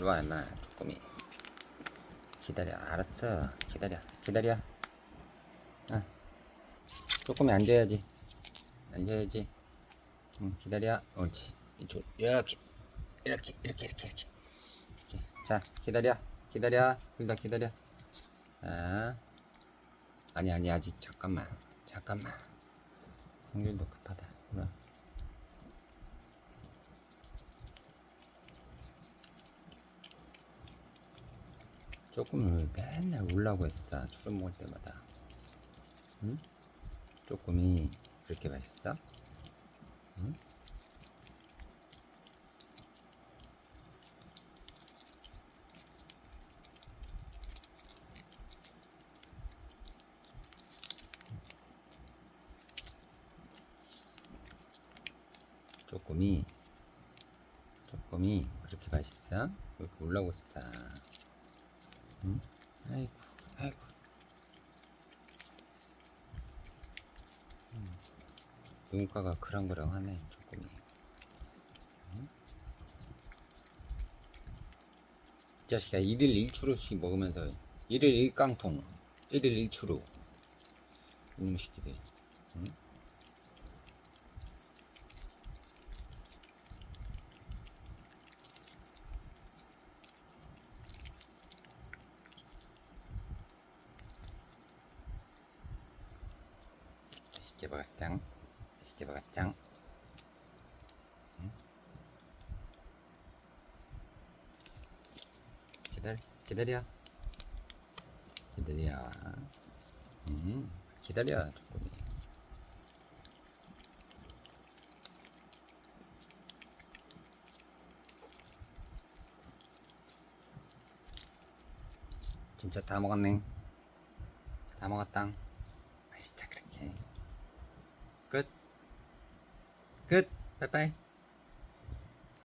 일로와 임마. 조금이 기다려. 알았어. 기다려. 기다려. 아 조금이 앉아야지. 앉아야지. 응 기다려. 옳지. 이쪽 이렇게. 이렇게 이렇게 이렇게 이렇게. 자 기다려. 기다려. 둘 다 기다려. 아 아니 아니 아직. 잠깐만. 잠깐만. 성질도 급하다. 일로 조금을 맨날 울라고 했어 주름 먹을 때마다 응? 조금이 그렇게 맛있어? 응? 조금이 조금이 그렇게 맛있어? 그렇게 울라고 했어 응? 아이고, 아이고. 음, 눈가가 그랑그랑 하네, 조금이. 응? 이 자식아, 1일 1추루씩 먹으면서 1일 1깡통, 1일 1추루. 이놈 새끼들. 응? 맛있게 먹었짱 맛있게 먹었짱 응? 기다려 기다려. 기다려. 음 기다려 조금이. 진짜 다 먹었네. 다 먹었당 맛있다 그렇게 Good, bye bye.